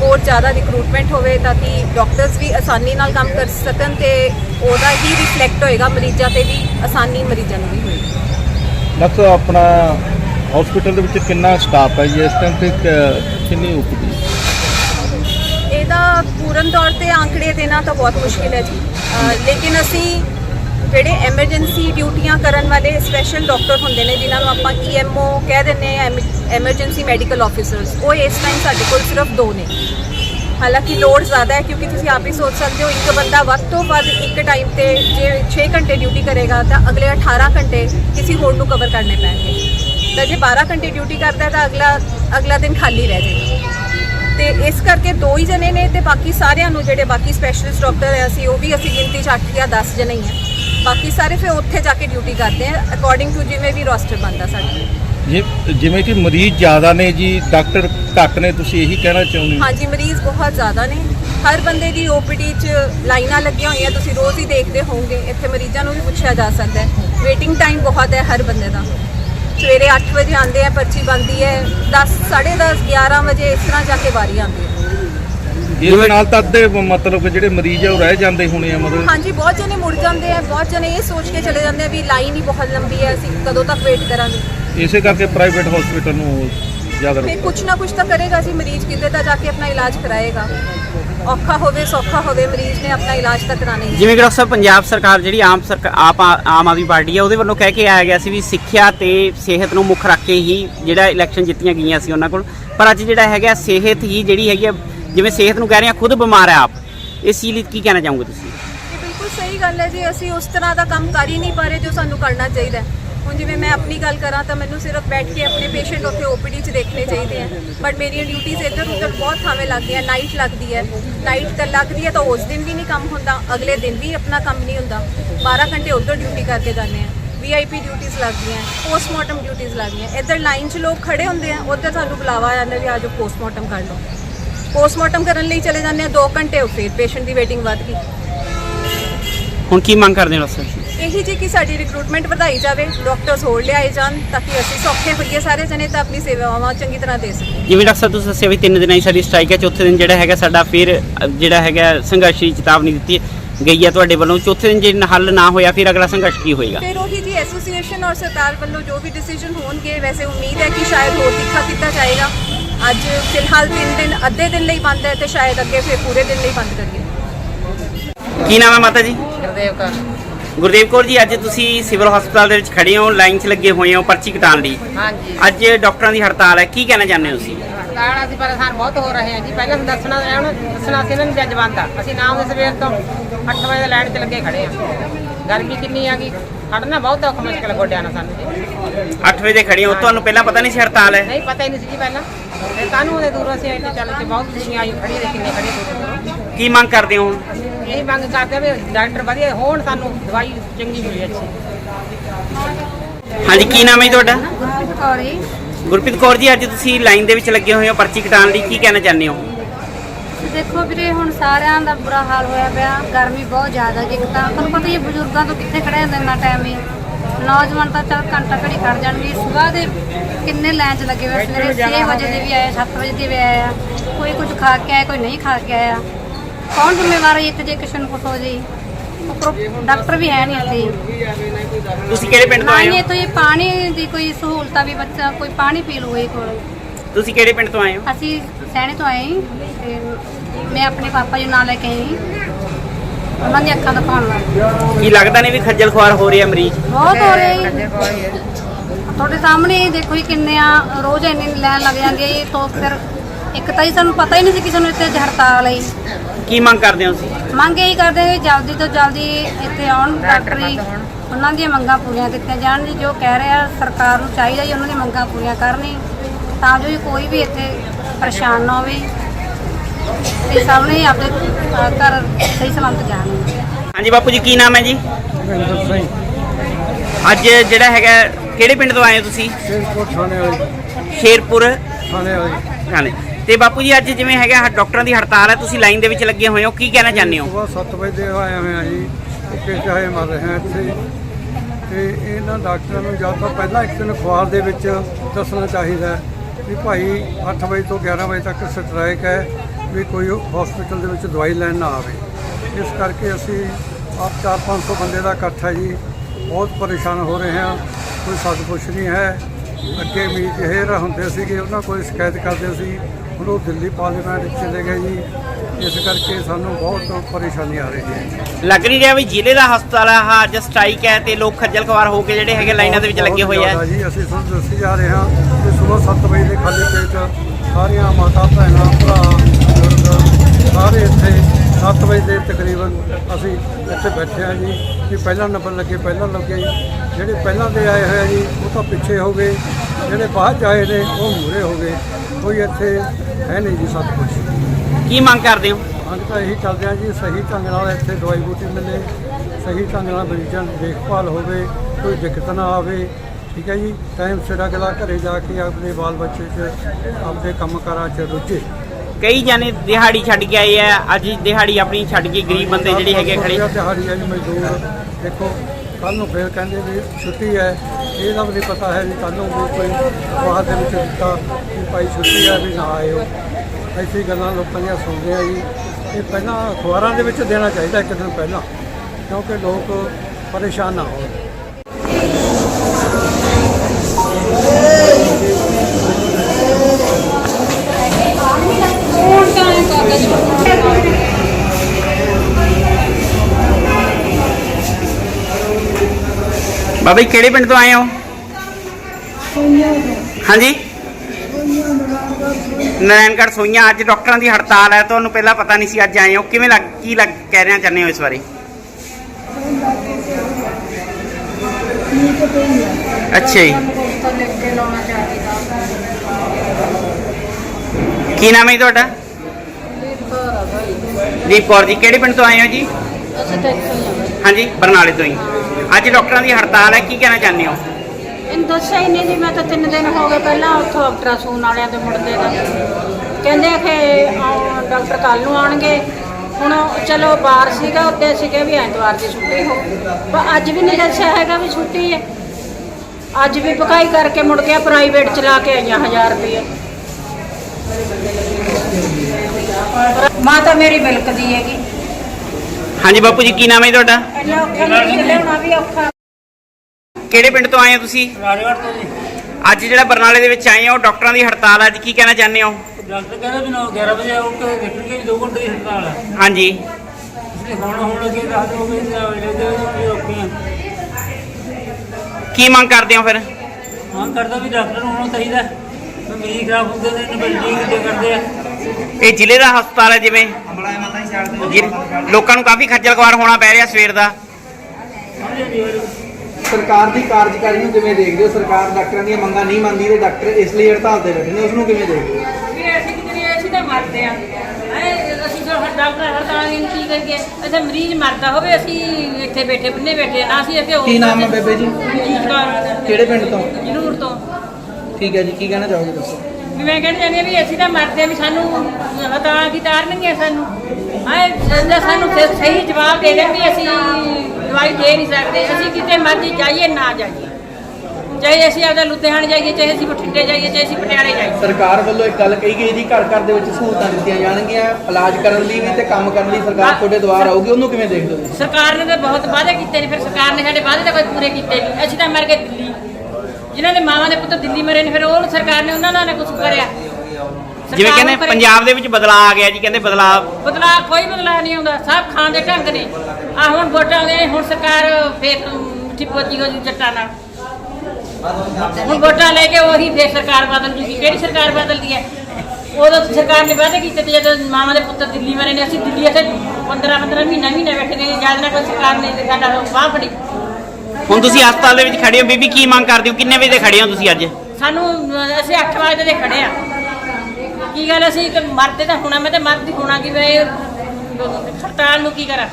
S6: ਹੋਰ ਜ਼ਿਆਦਾ ਰਿਕਰੂਟਮੈਂਟ ਹੋਵੇ ਤਾਂ ਕਿ ਡਾਕਟਰਸ ਵੀ ਆਸਾਨੀ ਨਾਲ ਕੰਮ ਕਰ ਸਕਣ ਤੇ ਉਹਦਾ ਹੀ ਰਿਫਲੈਕਟ ਹੋਏਗਾ ਮਰੀਜ਼ਾਂ ਤੇ ਵੀ ਆਸਾਨੀ ਮਰੀਜ਼ਾਂ ਨੂੰ ਵੀ ਹੋਏਗੀ।
S5: ਡਾਕਟਰ ਆਪਣਾ ਹਸਪੀਟਲ ਦੇ ਵਿੱਚ ਕਿੰਨਾ ਸਟਾਫ ਹੈ ਜੀ? ਇਸ ਟਾਈਮ ਤੇ ਕ- ਕਿੰਨੀ ਉਪਜੀ
S6: ਇਹਦਾ ਪੂਰਨ ਤੌਰ ਤੇ ਆંકੜੇ ਦੇਣਾ ਤਾਂ ਬਹੁਤ ਮੁਸ਼ਕਿਲ ਹੈ ਜੀ। ਅਹ ਲੇਕਿਨ ਅਸੀਂ ਜਿਹੜੇ ਐਮਰਜੈਂਸੀ ਡਿਊਟੀਆਂ ਕਰਨ ਵਾਲੇ ਸਪੈਸ਼ਲ ਡਾਕਟਰ ਹੁੰਦੇ ਨੇ, ਜਿਨ੍ਹਾਂ ਨੂੰ ਆਪਾਂ ਈਐਮਓ ਕਹਿ ਦਿੰਦੇ ਆ ਐਮਰਜੈਂਸੀ ਮੈਡੀਕਲ ਆਫੀਸਰਸ ਉਹ ਇਸ ਟਾਈਮ ਸਾਡੇ ਕੋਲ ਸਿਰਫ ਦੋ ਨੇ। ਹਾਲਾਂਕਿ ਲੋਡ ਜ਼ਿਆਦਾ ਹੈ, ਕਿਉਂਕਿ ਤੁਸੀਂ ਆਪ ਹੀ ਸੋਚ ਸਕਦੇ ਹੋ, ਇੱਕ ਬੰਦਾ ਵੱਧ ਤੋਂ ਵੱਧ ਇੱਕ ਟਾਈਮ ਤੇ ਜੇ 6 ਘੰਟੇ ਡਿਊਟੀ ਕਰੇਗਾ, ਤਾਂ ਅਗਲੇ 18 ਘੰਟੇ ਕਿਸੇ ਹੋਰ ਨੂੰ ਕਵਰ ਕਰਨੇ ਪੈਣਗੇ। ਤਾਂ ਜੇ 12 ਘੰਟੇ ਡਿਊਟੀ ਕਰਦਾ ਤਾਂ ਅਗਲਾ ਅਗਲਾ ਦਿਨ ਖਾਲੀ ਰਹਿ ਜਾਏਗਾ। ਤੇ ਇਸ ਕਰਕੇ ਦੋ ਹੀ ਜਣੇ ਨੇ, ਤੇ ਬਾਕੀ ਸਾਰਿਆਂ ਨੂੰ ਜਿਹੜੇ ਬਾਕੀ ਸਪੈਸ਼ਲਿਸਟ ਡਾਕਟਰ ਹੈ ਅਸੀਂ ਉਹ ਵੀ ਅਸੀਂ ਗਿਣਤੀ 'ਚ 8 ਜਾਂ 10 ਜਣੇ ਹੀ ਹੈ ਬਾਕੀ ਸਾਰੇ ਫਿਰ ਉੱਥੇ ਜਾ ਕੇ ਡਿਊਟੀ ਕਰਦੇ ਆ ਅਕੋਰਡਿੰਗ ਟੂ ਜਿਵੇਂ ਵੀ ਰੋਸਟਰ ਬਣਦਾ ਸਾਡਾ
S5: ਜਿ- ਜਿਵੇਂ ਕਿ ਮਰੀਜ਼ ਜ਼ਿਆਦਾ ਨੇ ਜੀ ਡਾਕਟਰ ਘੱਟ ਨੇ ਤੁਸੀਂ ਇਹੀ ਕਹਿਣਾ ਚਾਹੁੰਦੇ ਹੋ?
S6: ਹਾਂਜੀ ਮਰੀਜ਼ ਬਹੁਤ ਜ਼ਿਆਦਾ ਨੇ। ਹਰ ਬੰਦੇ ਦੀ ਓਪੀਡੀ 'ਚ ਲਾਈਨਾਂ ਲੱਗੀਆਂ ਹੋਈਆਂ ਤੁਸੀਂ ਰੋਜ਼ ਹੀ ਦੇਖਦੇ ਹੋਵੋਗੇ ਇੱਥੇ ਮਰੀਜ਼ਾਂ ਨੂੰ ਵੀ ਪੁੱਛਿਆ ਜਾ ਸਕਦਾ ਹੈ। ਵੇਟਿੰਗ ਟਾਈਮ ਬਹੁਤ ਹੈ ਹਰ ਬੰਦੇ ਦਾ। ਸਵੇਰੇ 8 ਵਜੇ ਆਉਂਦੇ ਆ ਪਰਚੀ ਬਣਦੀ ਹੈ 10 10:30 11 ਵਜੇ ਇਸ ਤਰ੍ਹਾਂ ਜਾ ਕੇ ਵਾਰੀ ਆਉਂਦੀ ਹੈ।
S5: ਇਹਦੇ ਨਾਲ ਤਾਂ ਅੱਧੇ ਮਤਲਬ ਜਿਹੜੇ ਮਰੀਜ਼ ਆ ਉਹ ਰਹਿ ਜਾਂਦੇ ਹੋਣੇ ਆ ਮਤਲਬ।
S6: ਹਾਂਜੀ ਬਹੁਤ ਜਣੇ ਮੁੜ ਜਾਂਦੇ ਆ ਬਹੁਤ ਜਣੇ ਇਹ ਸੋਚ ਕੇ ਚਲੇ ਜਾਂਦੇ ਆ ਵੀ ਲਾਈਨ ਹੀ ਬਹੁਤ ਲੰਬੀ ਹੈ ਅਸੀਂ ਕਦੋਂ ਤੱਕ ਵੇਟ ਕਰਾਂਗੇ।
S5: ਇਸੇ ਕਰਕੇ ਪ੍ਰਾਈਵੇਟ ਹਸਪੀਟਲ ਨੂੰ ਜ਼ਿਆਦਾ
S6: ਫਿਰ ਕੁਛ ਨਾ ਕੁਛ ਤਾਂ ਕਰੇਗਾ ਸੀ ਮਰੀਜ਼ ਕਿਤੇ ਤਾਂ ਜਾ ਕੇ ਆਪਣਾ ਇਲਾਜ ਕਰਾਏਗਾ। ਔਖਾ ਹੋਵੇ ਸੌਖਾ ਹੋਵੇ ਮਰੀਜ਼ ਨੇ ਆਪਣਾ ਇਲਾਜ ਤਾਂ ਕਰਾਣਾ ਹੀ ਹੈ।
S2: ਜਿਵੇਂ ਕਿ ਡਾਕਟਰ ਸਾਹਿਬ ਪੰਜਾਬ ਸਰਕਾਰ ਜਿਹੜੀ ਆਮ ਸਰਕਾਰ ਆਪ ਆਮ ਆਦਮੀ ਪਾਰਟੀ ਹੈ ਉਹਦੇ ਵੱਲੋਂ ਕਹਿ ਕੇ ਆਇਆ ਗਿਆ ਸੀ ਵੀ ਸਿੱਖਿਆ ਤੇ ਸਿਹਤ ਨੂੰ ਮੁੱਖ ਰੱਖ ਕੇ ਹੀ ਜਿਹੜਾ ਇਲੈਕਸ਼ਨ ਜਿੱਤੀਆਂ ਗਈਆਂ ਸੀ ਉਹਨਾਂ ਕੋਲ। ਪਰ ਅੱਜ ਜਿਹੜਾ ਹੈਗਾ ਸਿਹਤ ਹੀ ਜਿਹੜੀ ਹੈਗੀ ਆ, ਜਿਵੇਂ ਸਿਹਤ ਨੂੰ ਕਹਿ ਰਹੇ ਆ, ਖੁਦ ਬਿਮਾਰ ਹੈ ਆਪ। ਇਸ ਚੀਜ਼ ਲਈ ਕੀ ਕਹਿਣਾ ਚਾਹੋਗੇ ਤੁਸੀਂ?
S6: ਇਹ ਬਿਲਕੁਲ ਸਹੀ ਗੱਲ ਹੈ ਜੀ, ਅਸੀਂ ਉਸ ਤਰ੍ਹਾਂ ਦਾ ਕੰਮ ਕਰ ਹੀ ਨਹੀਂ ਪਾ ਰਹੇ ਜੋ ਸਾਨੂੰ ਕਰਨਾ ਚਾਹੀਦਾ ਹੈ। ਹੁਣ ਜਿਵੇਂ ਮੈਂ ਆਪਣੀ ਗੱਲ ਕਰਾਂ ਤਾਂ ਮੈਨੂੰ ਸਿਰਫ ਬੈਠ ਕੇ ਆਪਣੇ ਪੇਸ਼ੈਂਟ ਉੱਥੇ ਓਪੀਡੀ 'ਚ ਦੇਖਣੇ ਚਾਹੀਦੇ ਆ ਬਟ ਮੇਰੀਆਂ ਡਿਊਟੀਆਂ ਇੱਧਰ ਉੱਧਰ ਬਹੁਤ ਥਾਵੇਂ ਲੱਗਦੀਆਂ ਨਾਈਟ ਲੱਗਦੀ ਹੈ। ਨਾਈਟ ਤਾਂ ਲੱਗਦੀ ਹੈ ਤਾਂ ਉਸ ਦਿਨ ਵੀ ਨਹੀਂ ਕੰਮ ਹੁੰਦਾ, ਅਗਲੇ ਦਿਨ ਵੀ ਆਪਣਾ ਕੰਮ ਨਹੀਂ ਹੁੰਦਾ। 12 ਘੰਟੇ ਉੱਧਰ ਡਿਊਟੀ ਕਰਕੇ ਜਾਂਦੇ ਆ ਵੀਆਈਪੀ ਡਿਊਟੀਆਂ ਲੱਗਦੀਆਂ ਪੋਸਟਮਾਰਟਮ ਡਿਊਟੀਆਂ ਲੱਗਦੀਆਂ ਇੱਧਰ ਲਾਈਨ 'ਚ ਲੋਕ ਖੜੇ ਹੁੰਦੇ ਆ, ਉੱਧਰ ਤੁਹਾਨੂੰ ਬੁਲਾਵਾ ਆ ਜਾਂਦਾ ਵੀ ਆਜੋ ਪੋਸਟਮਾਰਟਮ ਕਰ ਲਓ। ਪੋਸਟਮਾਰਟਮ ਕਰਨ ਲਈ ਚਲੇ ਜਾਂਦੇ ਆ 2 ਘੰਟੇ ਉਹ ਫਿਰ ਪੇਸ਼ੈਂਟ ਦੀ ਵੇਟਿੰਗ ਵੱਧ ਗਈ।
S2: ਹੁਣ ਕੀ ਮੰਗ ਕਰਦੇ ਹੋ ਡਾਕਟਰ
S6: ਇਹੀ ਜੀ ਕਿ ਸਾਡੀ ਰਿਕਰੂਟਮੈਂਟ ਵਧਾਈ ਜਾਵੇ ਡਾਕਟਰਸ ਹੋਰ ਲਿਆਏ ਜਾਣ ਤਾਂ ਕਿ ਅਸੀਂ ਸੌਖੇ ਹੋਈਏ ਸਾਰੇ ਜਣੇ ਤਾਂ ਆਪਣੀ ਸੇਵਾਵਾਂ ਚੰਗੀ ਤਰ੍ਹਾਂ ਦੇ ਸਕੀਏ।
S2: ਜਿਵੇਂ ਡਾਕਟਰ ਸਾਹਿਬ ਤੁਸੀਂ ਦੱਸਿਆ ਵੀ ਤਿੰਨ ਦਿਨਾਂ ਦੀ ਸਾਡੀ ਸਟ੍ਰਾਈਕ ਹੈ ਚੌਥੇ ਦਿਨ ਜਿਹੜਾ ਹੈਗਾ ਸਾਡਾ ਫਿਰ ਅ, ਜਿਹੜਾ ਹੈਗਾ ਸੰਘਰਸ਼ ਦੀ ਚੇਤਾਵਨੀ ਦਿੱਤੀ ਗਈ ਹੈ ਤੁਹਾਡੇ ਵੱਲੋਂ। ਚੌਥੇ ਦਿਨ ਜੇ ਹੱਲ ਨਾ ਹੋਇਆ ਫਿਰ ਅਗਲਾ ਸੰਘਰਸ਼ ਕੀ ਹੋਏਗਾ?
S6: ਫਿਰ ਉਹੀ ਜੀ ਐਸੋਸੀਏਸ਼ਨ ਔਰ ਸਰਕਾਰ ਵੱਲੋਂ ਜੋ ਵੀ ਡਿਸੀਜਨ ਹੋਣਗੇ ਵੈਸੇ ਉਮੀਦ ਹੈ ਕਿ ਸ਼ਾਇਦ ਹੋਰ ਤਿੱਖਾ ਕੀਤਾ ਜਾਏਗਾ। ਅੱਜ ਫਿਲਹਾਲ 3 ਦਿਨ ਅੱਧੇ ਦਿਨ ਲਈ ਬੰਦ ਹੈ ਤੇ ਸ਼ਾਇਦ ਅੱਗੇ ਫਿਰ ਪੂਰੇ ਦਿਨ ਲਈ ਬੰਦ ਕਰੀਏ।
S2: ਕੀ ਨਾਮ ਹੈ ਮਾਤਾ ਜੀ?
S7: ਗੁਰਦੇਵ ਕੌਰ।
S2: ਗੁਰਦੇਵ ਕੌਰ ਜੀ ਅੱਜ ਤੁਸੀਂ ਸਿਵਲ ਹਸਪਤਾਲ ਦੇ ਵਿੱਚ ਖੜੇ ਹੋ ਲਾਈਨ 'ਚ ਲੱਗੇ ਹੋਏ ਹੋ ਪਰਚੀ ਕਟਾਉਣ ਲਈ।
S7: ਹਾਂਜੀ।
S2: ਅੱਜ ਡਾਕਟਰਾਂ ਦੀ ਹੜਤਾਲ ਹੈ ਕੀ ਕਹਿਣਾ ਚਾਹੁੰਦੇ ਹੋ ਤੁਸੀਂ?
S7: ਹੜਤਾਲ ਅਸੀਂ ਪਰੇਸ਼ਾਨ ਬਹੁਤ ਹੋ ਰਹੇ ਹਾਂ ਜੀ। ਪਹਿਲਾਂ ਦੱਸਣਾ ਇਹਨਾਂ ਨੂੰ ਦੱਸਣਾ ਸੀ ਇਹਨਾਂ ਨੂੰ ਅੱਜ ਬੰਦ ਆ। ਅਸੀਂ ਨਾਮ ਦੇ ਸਵੇਰ ਤੋਂ 8 ਵਜੇ ਲਾਈਨ 'ਚ ਲੱਗੇ ਖੜੇ ਹਾਂ। ਗਰਮੀ ਕਿੰਨੀ ਆ ਗਈ। ਖੜਨਾ ਬਹੁਤ ਔਖਾ ਮੁਸ਼ਕਲ ਗੋਡਿਆਂ ਨਾਲ ਸਾਨੂੰ ਜੀ।
S2: 8 ਵਜੇ ਖੜੇ ਹੋ। ਤੁਹਾਨੂੰ ਪਹਿਲਾਂ ਪਤਾ ਨਹੀਂ ਸੀ ਹੜਤਾਲ ਹੈ?
S7: ਨਹੀਂ ਪਤਾ ਹੀ ਨਹੀਂ ਸੀ ਜੀ ਪਹਿਲਾਂ। ਤੇ ਕਾਨੂੰ ਉਹਦੇ ਦੂਰੋਂ ਅਸੀਂ ਇੱਥੇ ਚੱਲ ਕੇ ਬਹੁਤ ਖੁਸ਼ੀਆਂ ਆਈ ਖੜੀ ਦੇ ਕਿੰਨੇ ਖੜੇ ਦੂਰੋਂ
S2: ਕੀ ਮੰਗ ਕਰਦੇ ਹੋ ਹੁਣ?
S7: ਇਹੀ ਮੰਗ ਕਰਦੇ ਆ ਵੀ ਡਾਕਟਰ ਵਧੀਆ ਹੋਣ ਸਾਨੂੰ ਦਵਾਈ ਚੰਗੀ ਮਿਲੇ ਅੱਛੀ।
S2: ਹਾਂਜੀ ਕੀ ਨਾਮ ਹੈ ਜੀ ਤੁਹਾਡਾ? ਗੁਰਪ੍ਰੀਤ ਕੌਰ ਜੀ। ਅੱਜ ਤੁਸੀਂ ਲਾਈਨ ਦੇ ਵਿੱਚ ਲੱਗੇ ਹੋਏ ਹੋ ਪਰਚੀ ਕਟਾਉਣ ਲਈ। ਕੀ ਕਹਿਣਾ ਚਾਹੁੰਦੇ ਹੋ?
S8: ਦੇਖੋ ਵੀਰੇ ਹੁਣ ਸਾਰਿਆਂ ਦਾ ਬੁਰਾ ਹਾਲ ਹੋਇਆ ਪਿਆ। ਗਰਮੀ ਬਹੁਤ ਜ਼ਿਆਦਾ ਜੀ ਤਾਂ ਤੁਹਾਨੂੰ ਪਤਾ ਹੀ ਹੈ ਬਜ਼ੁਰਗਾਂ ਤੋਂ ਕਿੱਥੇ ਖੜਿਆ ਜਾਂਦਾ ਇੰਨਾ ਟਾਈਮ ਹੀ। ਨੌਜਵਾਨ ਤਾਂ ਚੱਲ ਘੰਟਾ ਘੜੀ ਖੜ ਜਾਣਗੇ। ਸਵੇਰ ਦੇ ਕਿੰਨੇ ਲਾਈਨ 'ਚ ਲੱਗੇ ਹੋਏ ਸਵੇਰੇ 6 ਵਜੇ ਦੇ ਵੀ ਆਏ 7 ਵਜੇ ਦੇ ਵੀ ਆਏ ਆ। ਕੋਈ ਕੁਝ ਖਾ ਕੇ ਆਇਆ ਕੋਈ ਨਹੀਂ ਖਾ ਕੇ ਆਇਆ। ਕੌਣ ਜ਼ਿੰਮੇਵਾਰ ਹੈ ਇੱਥੇ ਜੇ ਕਿਸੇ ਨੂੰ ਹੋ ਜੇ ਡਾਕਟਰ ਵੀ ਹੈ ਨਹੀਂ ਇੱਥੇ।
S2: ਤੁਸੀਂ ਕਿਹੜੇ ਪਿੰਡ ਤੋਂ ਆਏ
S8: ਹੀ
S2: ਹੋ?
S8: ਇੱਥੇ ਇਹ ਪਾਣੀ ਦੀ ਕੋਈ ਸਹੂਲਤਾਂ ਵੀ ਬੱਚਾ ਕੋਈ ਪਾਣੀ ਪੀ ਲੂਏ ਕੋਲ।
S2: ਤੁਸੀਂ ਕਿਹੜੇ ਪਿੰਡ ਤੋਂ ਆਏ ਹੋ?
S8: ਅਸੀਂ ਸੈਣੇ ਤੋਂ ਆਏ ਤੇ ਮੈਂ ਆਪਣੇ ਪਾਪਾ ਜੀ ਨਾਲ ਲੈ ਕੇ ਆਈ। ਉਹਨਾਂ ਦੀ ਅੱਖਾਂ ਦਿਖਾਉਣ ਵਾਸਤੇ
S2: ਕੀ ਲੱਗਦਾ ਨਹੀਂ ਵੀ ਖੱਜਲ ਖੁਆਰ ਹੋ ਰਿਹਾ ਮਰੀਜ਼?
S8: ਬਹੁਤ ਹੋ ਰਿਹਾ ਤੁਹਾਡੇ ਸਾਹਮਣੇ ਹੀ ਦੇਖੋ ਜੀ ਕਿੰਨੇ ਆ ਰੋਜ਼ ਇੰਨੀ ਲਾਈਨ ਲੱਗ ਜਾਂਦੀ ਹੈ ਜੀ। ਤੋਂ ਫਿਰ ਇੱਕ ਤਾਂ ਹੀ ਸਾਨੂੰ ਪਤਾ ਹੀ ਨਹੀਂ ਸੀ ਕਿਸੇ ਨੂੰ ਇੱਥੇ ਹੜਤਾਲ ਹੈ।
S2: ਕੀ ਮੰਗ ਕਰਦੇ ਹੋ ਤੁਸੀਂ?
S8: ਮੰਗ ਇਹੀ ਕਰਦੇ ਹਾਂ ਕਿ ਜਲਦੀ ਤੋਂ ਜਲਦੀ ਇੱਥੇ ਆਉਣ ਡਾਕਟਰੀ ਉਹਨਾਂ ਦੀਆਂ ਮੰਗਾਂ ਪੂਰੀਆਂ ਕੀਤੀਆਂ ਜਾਣ ਜੀ। ਜੋ ਕਹਿ ਰਿਹਾ ਸਰਕਾਰ ਨੂੰ ਚਾਹੀਦਾ ਜੀ ਉਹਨਾਂ ਦੀਆਂ ਮੰਗਾਂ ਪੂਰੀਆਂ ਕਰਨੀ ਤਾਂ ਜੋ ਜੀ ਕੋਈ ਵੀ ਇੱਥੇ ਪਰੇਸ਼ਾਨ ਨਾ ਹੋਵੇ। ਤੇ ਸਭ ਨੇ ਆਪਣੇ ਅਹ, ਘਰ ਸਹੀ ਸਲਾਮਤ ਜਾਣ।
S2: ਹਾਂਜੀ ਬਾਪੂ ਜੀ ਕੀ ਨਾਮ ਹੈ ਜੀ? ਅੱਜ ਜਿਹੜਾ ਹੈਗਾ ਕਿਹੜੇ ਪਿੰਡ ਤੋਂ ਆਏ ਹੋ ਤੁਸੀਂ?
S9: ਸ਼ੇਰਪੁਰ ਥਾਣੇ ਵਾਲੀ।
S2: ਸ਼ੇਰਪੁਰ?
S9: ਥਾਣੇ ਵਾਲੀ।
S2: ਥਾਣੇ। ਤੇ ਬਾਪੂ ਜੀ ਅੱਜ ਜਿਵੇਂ ਹੈਗਾ ਡਾਕਟਰਾਂ ਦੀ ਹੜਤਾਲ ਹੈ ਤੁਸੀਂ ਲਾਈਨ ਦੇ ਵਿੱਚ ਲੱਗੇ ਹੋਏ ਹੋ ਕੀ ਕਹਿਣਾ ਚਾਹੁੰਦੇ ਹੋ?
S9: ਸਵੇਰ 7 ਵਜੇ ਦੇ ਆਏ ਹੋਏ ਆ ਜੀ ਇੱਕੇ ਚਾਹੇ ਮਰ ਰਹੇ ਹਾਂ ਇੱਥੇ। ਤੇ ਇਹਨਾਂ ਡਾਕਟਰਾਂ ਨੂੰ ਜਾਂ ਤਾਂ ਪਹਿਲਾਂ ਇੱਕ ਦਿਨ ਅਖਬਾਰ ਦੇ ਵਿੱਚ ਦੱਸਣਾ ਚਾਹੀਦਾ ਹੈ ਵੀ ਭਾਈ 8 ਵਜੇ ਤੋਂ 11 ਵਜੇ ਤੱਕ ਸਟ੍ਰਾਈਕ ਹੈ। ਵੀ ਕੋਈ ਹਸਪੀਟਲ ਦੇ ਵਿੱਚ ਦਵਾਈ ਲੈਣ ਨਾ ਆਵੇ। ਇਸ ਕਰਕੇ ਅਸੀਂ ਆਪ 4-500 ਬੰਦੇ ਦਾ ਇਕੱਠ ਹੈ ਜੀ। ਬਹੁਤ ਪਰੇਸ਼ਾਨ ਹੋ ਰਹੇ ਹਾਂ। ਕੋਈ ਸਾਧ ਕੁਛ ਨਹੀਂ ਹੈ। ਅੱਗੇ ਵੀ ਇਹ ਹੁੰਦੇ ਸੀਗੇ ਉਹਨਾਂ ਕੋਈ ਸ਼ਿਕਾਇਤ ਕਰਦੇ ਸੀ। ਹੁਣ ਉਹ ਦਿੱਲੀ ਪਾਰਲੀਮੈਂਟ ਚਲੇ ਗਏ ਜੀ। ਇਸ ਕਰਕੇ ਸਾਨੂੰ ਬਹੁਤ ਪਰੇਸ਼ਾਨੀ ਆ ਰਹੀ ਹੈ
S2: ਲੱਗ ਨਹੀਂ ਰਿਹਾ ਵੀ ਜ਼ਿਲ੍ਹੇ ਦਾ ਹਸਪਤਾਲ ਆ ਆਹ ਅੱਜ ਸਟ੍ਰਾਈਕ ਹੈ ਤੇ ਲੋਕ ਖੱਜਲ ਖੁਆਰ ਹੋ ਕੇ ਜਿਹੜੇ ਹੈਗੇ ਲਾਈਨਾਂ ਦੇ ਵਿੱਚ ਲੱਗੇ ਹੋਏ ਆ।
S9: ਜੀ ਅਸੀਂ ਤੁਹਾਨੂੰ ਦੱਸੀ ਜਾ ਰਹੇ ਹਾਂ ਕਿ ਸਵੇਰ 7 ਵਜੇ ਦੇ ਖਾਲੀ ਪੇਟ ਸਾਰੀਆਂ ਮਾਤਾ ਭੈਣਾਂ ਭਰਾ ਸਾਰੇ ਇੱਥੇ 7 ਵਜੇ ਦੇ ਤਕਰੀਬਨ ਅਸੀਂ ਇੱਥੇ ਬੈਠੇ ਹਾਂ ਜੀ ਕਿ ਪਹਿਲਾਂ ਨੰਬਰ ਲੱਗੇ ਪਹਿਲਾਂ ਲੱਗੇ। ਜਿਹੜੇ ਪਹਿਲਾਂ ਦੇ ਆਏ ਹੋਏ ਆ ਜੀ ਉਹ ਤਾਂ ਪਿੱਛੇ ਹੋ ਗਏ। ਜਿਹੜੇ ਬਾਅਦ 'ਚ ਆਏ ਨੇ ਉਹ ਮੂਰੇ ਹੋ ਗਏ। ਕੋਈ ਇੱਥੇ ਹੈ ਨਹੀਂ ਜੀ ਸਭ ਕੁਝ
S2: ਕੀ ਮੰਗ ਕਰਦੇ ਹੋ?
S9: ਅੰਗ ਤਾਂ ਇਹੀ ਚੱਲਦੇ ਆ ਜੀ ਸਹੀ ਢੰਗ ਨਾਲ ਇੱਥੇ ਦਵਾਈ ਬੂਟੀ ਮਿਲੇ ਸਹੀ ਢੰਗ ਨਾਲ ਮਰੀਜ਼ਾਂ ਦੀ ਦੇਖਭਾਲ ਹੋਵੇ ਕੋਈ ਦਿੱਕਤ ਨਾ ਆਵੇ। ਠੀਕ ਹੈ ਜੀ ਟਾਈਮ ਸਿਰ ਅਗਲਾ ਘਰੇ ਜਾ ਕੇ ਆਪਣੇ ਬਾਲ ਬੱਚੇ 'ਚ ਆਪਣੇ ਕੰਮਕਾਰਾਂ 'ਚ ਰੁੱਝੇ।
S2: ਕਈ ਜਾਣੇ ਦਿਹਾੜੀ ਛੱਡ ਕੇ ਆਏ ਆ ਅੱਜ ਦਿਹਾੜੀ ਆਪਣੀ ਛੱਡ ਕੇ ਗਰੀਬ ਬੰਦੇ ਜਿਹੜੇ ਹੈਗੇ ਖੜੇ।
S9: ਦਿਹਾੜੀ ਹੈ ਜੀ ਮਜ਼ਦੂਰ। ਦੇਖੋ ਕੱਲ ਨੂੰ ਫਿਰ ਕਹਿੰਦੇ ਵੀ ਛੁੱਟੀ ਹੈ। ਇਹਦਾ ਵੀ ਨਹੀਂ ਪਤਾ ਹੈ ਵੀ ਕੱਲ ਨੂੰ ਵੀ ਕੋਈ ਬਾਹਰ ਦੇ ਵਿੱਚ ਦਿੱਤਾ ਕਿ ਭਾਈ ਛੁੱਟੀ ਹੈ ਵੀ ਨਾ ਆਇਓ। ਐਸੀ ਗੱਲਾਂ ਲੋਕਾਂ ਦੀਆਂ ਸੁਣਦੇ ਆ ਜੀ। ਇਹ ਪਹਿਲਾਂ ਅਖਬਾਰਾਂ ਦੇ ਵਿੱਚ ਦੇਣਾ ਚਾਹੀਦਾ ਇੱਕ ਦਿਨ ਪਹਿਲਾਂ ਕਿਉਂਕਿ ਲੋਕ ਪਰੇਸ਼ਾਨ ਨਾ ਹੋਣ।
S2: ਬਾਬਾ ਜੀ, ਕਿਹੜੇ ਪਿੰਡ ਤੋਂ ਆਏ ਹੋ? ਹਾਂਜੀ? ਨਾਰਾਇਣਗੜ੍ਹ ਸੋਈਆਂ, ਅੱਜ ਡਾਕਟਰਾਂ ਦੀ ਹੜਤਾਲ ਹੈ, ਤੁਹਾਨੂੰ ਪਹਿਲਾਂ ਪਤਾ ਨਹੀਂ ਸੀ, ਅੱਜ ਆਏ ਹੋ। ਕਿਵੇਂ ਲੱਗ, ਕੀ ਲੱਗ, ਕਹਿ ਰਹੇ ਚਾਹੁੰਦੇ ਹੋ ਇਸ ਬਾਰੇ? ਅੱਛਾ ਜੀ। ਕੀ ਨਾਮ ਹੈ ਜੀ ਤੁਹਾਡਾ? ਦੀਪ ਕੌਰ ਜੀ ਕਿਹੜੇ ਪਿੰਡ ਤੋਂ ਆਏ ਹੋ ਜੀ? ਹਾਂਜੀ ਬਰਨਾਲੇ ਤੋਂ ਹੀ। ਅੱਜ ਡਾਕਟਰਾਂ ਦੀ ਹੜਤਾਲ ਹੈ ਕੀ ਕਹਿਣਾ ਚਾਹੁੰਦੇ ਹੋ?
S8: ਇਹਨੂੰ ਦੱਸਿਆ ਹੀ ਨਹੀਂ ਜੀ ਮੈਂ ਤਾਂ ਤਿੰਨ ਦਿਨ ਹੋ ਗਏ ਪਹਿਲਾਂ ਉੱਥੋਂ ਅਲਟਰਾਸਾਊਂਡ ਵਾਲਿਆਂ ਦੇ ਮੁੰਡੇ ਦਾ।
S10: ਕਹਿੰਦੇ ਆ ਕਿ ਡਾਕਟਰ ਕੱਲ ਨੂੰ ਆਉਣਗੇ। ਹੁਣ ਚਲੋ ਬਾਹਰ ਸੀਗਾ ਉੱਤੇ ਸੀਗੇ ਵੀ ਐਤਵਾਰ ਦੀ ਛੁੱਟੀ ਹੋ ਪਰ ਅੱਜ ਵੀ ਨਹੀਂ ਦੱਸਿਆ ਹੈਗਾ ਵੀ ਛੁੱਟੀ ਹੈ। ਅੱਜ ਵੀ ਪਕਾਈ ਕਰਕੇ ਮੁੜ ਗਿਆ ਪ੍ਰਾਈਵੇਟ ਚਲਾ ਕੇ ਆਈਆਂ 1000 ਰੁਪਏ ਮਾਂ ਤਾਂ ਮੇਰੀ ਬਿਲਕਦੀ ਹੈਗੀ।
S2: ਹਾਂਜੀ ਬਾਪੂ ਜੀ ਕੀ ਨਾਮ ਹੈ ਤੁਹਾਡਾ?
S10: ਇੰਨਾ ਔਖਾ ਨਹੀਂ ਲਿਆਉਣਾ ਵੀ ਔਖਾ।
S2: ਕਿਹੜੇ ਪਿੰਡ ਤੋਂ ਆਏ ਹੋ ਤੁਸੀਂ?
S1: ਰਾਜਗੜ੍ਹ ਤੋਂ ਜੀ।
S2: ਅੱਜ ਜਿਹੜਾ ਬਰਨਾਲੇ ਦੇ ਵਿੱਚ ਆਏ ਹੋ ਡਾਕਟਰਾਂ ਦੀ ਹੜਤਾਲ ਅੱਜ ਕੀ ਕਹਿਣਾ ਚਾਹੁੰਦੇ ਹੋ?
S1: ਡਾਕਟਰ ਕਹਿੰਦੇ ਵੀ 9 11 ਵਜੇ ਆਉਂ ਕੇ ਦੇਖਣਗੇ 2 ਘੰਟੇ ਦੀ ਹੜਤਾਲ ਹੈ।
S2: ਹਾਂਜੀ।
S1: ਹੁਣ ਹੁਣ ਲੱਗੇ ਜਾਂ ਲੱਗੇ ਵੀ
S2: ਕੀ ਮੰਗ ਕਰਦੇ ਹੋ ਫਿਰ?
S1: ਹਾਂ ਕਰਦਾ ਵੀ ਡਾਕਟਰ ਨੂੰ ਹੋਣਾ ਚਾਹੀਦਾ। ਵੀ ਮਰੀਜ਼ ਖਰਾਬ ਹੁੰਦੇ ਨੇ ਨਬਲਟੀ ਕਿਤੇ ਕਰਦੇ ਆ।
S2: ਇਹ ਜ਼ਿਲ੍ਹੇ ਦਾ ਹਸਪਤਾਲ ਹੈ ਜਿਵੇਂ ਜਿ- ਲੋਕਾਂ ਨੂੰ ਕਾਫੀ ਖੱਜਲ ਖਵਾਰ ਹੋਣਾ ਪੈ ਰਿਹਾ ਸਵੇਰ ਦਾ।
S1: ਨਹੀਂ ਵਾਰੀ
S11: ਸਰਕਾਰ ਦੀ ਕਾਰਜਕਾਰੀ ਨੂੰ ਕਿਵੇਂ ਦੇਖਦੇ ਹੋ? ਸਰਕਾਰ ਡਾਕਟਰਾਂ ਦੀਆਂ ਮੰਗਾਂ ਨਹੀਂ ਮੰਨਦੀ ਤੇ ਡਾਕਟਰ ਇਸ ਲਈ ਹੜਤਾਲ ਤੇ ਬੈਠੇ ਨੇ ਉਸ ਨੂੰ ਕਿਵੇਂ ਦੇਖਦੇ ਹੋ?
S10: ਵੀ ਅਸੀਂ ਕਿਤੇ ਅਸੀਂ ਤਾਂ ਮਰਦੇ ਆ। ਅਸੀਂ ਜੋ ਡਾਕਟਰ ਹੜਤਾਲ ਨੂੰ ਕੀ ਕਰੀਏ? ਅੱਛਾ ਮਰੀਜ਼ ਮਰਦਾ ਹੋਵੇ ਅਸੀਂ ਇੱਥੇ ਬੈਠੇ ਬੰਨੇ ਬੈਠੇ ਨਾ ਅਸੀਂ ਇੱਥੇ
S11: ਕੀ ਨਾਮ ਹੈ ਬੇਬੇ ਜੀ?
S10: ਕਿਹੜੇ
S11: ਕਿਹੜੇ ਪਿੰਡ ਤੋਂ?
S10: ਜਨੂਰ ਤੋਂ।
S11: ਠੀਕ ਹੈ ਜੀ ਕੀ ਕਹਿਣਾ ਚਾਹੋਗੇ ਦੱਸੋ?
S10: ਵੀ ਮੈਂ ਕਹਿੰਦੀ ਜਾਂਦੀ ਹਾਂ ਵੀ ਅਸੀਂ ਤਾਂ ਮਰਦੇ ਆ ਵੀ ਸਾਨੂੰ ਹੜਤਾਲ ਕੀ ਤਾਰਨਗੇ ਸਾਨੂੰ। ਹਾਂ ਜੇ ਸਾਨੂੰ ਸ- ਸਹੀ ਜਵਾਬ ਦੇ ਦੇਣ ਵੀ ਅਸੀਂ ਦਵਾਈ ਦੇ ਨਹੀਂ ਸਕਦੇ। ਅਸੀਂ ਕਿਤੇ ਮਰਜ਼ੀ ਜਾਈਏ ਨਾ ਜਾਈਏ। ਚਾਹੇ ਅਸੀਂ ਆਪਦਾ ਲੁਧਿਆਣੇ ਜਾਈਏ ਚਾਹੇ ਅਸੀਂ ਬਠਿੰਡੇ ਜਾਈਏ ਚਾਹੇ ਅਸੀਂ ਪਟਿਆਲੇ ਜਾਈਏ।
S11: ਸਰਕਾਰ ਵੱਲੋਂ ਇੱਕ ਗੱਲ ਕਹੀ ਗਈ ਜੀ ਘਰ ਘਰ ਦੇ ਵਿੱਚ ਸਹੂਲਤਾਂ ਦਿੱਤੀਆਂ ਜਾਣਗੀਆਂ ਇਲਾਜ ਕਰਨ ਲਈ ਵੀ ਤੇ ਕੰਮ ਕਰਨ ਲਈ ਸਰਕਾਰ ਤੁਹਾਡੇ ਦੁਆਰ ਆਊਗੀ ਉਹਨੂੰ ਕਿਵੇਂ ਦੇਖਦੇ ਹੋ?
S10: ਸਰਕਾਰ ਨੇ ਤਾਂ ਬਹੁਤ ਵਾਅਦੇ ਕੀਤੇ ਨੇ ਫਿਰ ਸਰਕਾਰ ਨੇ ਸਾਡੇ ਵਾਅਦੇ ਤਾਂ ਕੋਈ ਪੂਰੇ ਕੀਤੇ ਨਹੀਂ। ਅਸੀਂ ਤਾਂ ਮਰ ਦਿੱਲੀ ਜਿਨ੍ਹਾਂ ਦੇ ਮਾਵਾਂ ਦੇ ਪੁੱਤ ਦਿੱਲੀ ਮਰੇ ਨੇ ਫਿਰ ਉਹ ਸਰਕਾਰ ਨੇ ਉਹਨਾਂ ਨਾਲ ਕੁਝ ਕਰਿਆ।
S2: ਜਿਵੇਂ ਕਹਿੰਦੇ ਪੰਜਾਬ ਦੇ ਵਿੱਚ ਬਦਲਾਅ ਆ ਗਿਆ ਜੀ ਕਹਿੰਦੇ ਬਦਲਾਅ
S10: ਬਦਲਾ ਕੋਈ ਬਦਲਾ ਨਹੀਂ ਆਉਂਦਾ ਸਭ ਖਾਣ ਦੇ ਢੰਗ ਨੇ। ਆ ਹੁਣ ਵੋਟਾਂ ਦੇ ਹੁਣ ਸਰਕਾਰ ਫੇਰ ਮਿੱਠੀ ਪੋਚੀ ਹੋ ਜੀ ਜੱਟਾਂ ਨਾਲ। ਹੁਣ ਵੋਟਾਂ ਲੈ ਕੇ ਉਹੀ ਫੇਰ ਸਰਕਾਰ ਬਦਲ ਜੂਗੀ ਕਿਹੜੀ ਸਰਕਾਰ ਬਦਲਦੀ ਹੈ? ਉਦੋਂ ਸਰਕਾਰ ਨੇ ਵਾਅਦੇ ਕੀਤੇ ਤੇ ਜਦੋਂ ਮਾਵਾਂ ਦੇ ਪੁੱਤ ਦਿੱਲੀ ਮਰੇ ਨੇ ਅਸੀਂ ਦਿੱਲੀ ਇੱਥੇ 15 15 ਮਹੀਨਾ ਮਹੀਨਾ ਬੈਠੇ ਨੇ ਜਦ ਨਾ ਕੋਈ ਸਰਕਾਰ ਨੇ ਸਾਡਾ ਬਾਹ ਫੜੀ।
S2: ਹੁਣ ਤੁਸੀਂ ਹਸਪਤਾਲ ਦੇ ਵਿੱਚ ਖੜੇ ਹੋ ਬੀਬੀ ਕੀ ਮੰਗ ਕਰਦੇ ਹੋ? ਕਿੰਨੇ ਵਜੇ ਦੇ ਖੜੇ ਹੋ ਤੁਸੀਂ ਅੱਜ?
S10: ਸਾਨੂੰ ਅਹ, ਅਸੀਂ 8 ਵਜੇ ਦੇ ਖੜੇ ਆ। ਕੀ ਗੱਲ ਅਸੀਂ ਕਿ ਮਰਦੇ ਤਾਂ ਹੋਣਾ ਮੈਂ ਤਾਂ ਮਰਦੀ ਹੋਣਾ ਕਿ ਮੈਂ ਹੜਤਾਲ ਨੂੰ ਕੀ ਕਰਾਂ?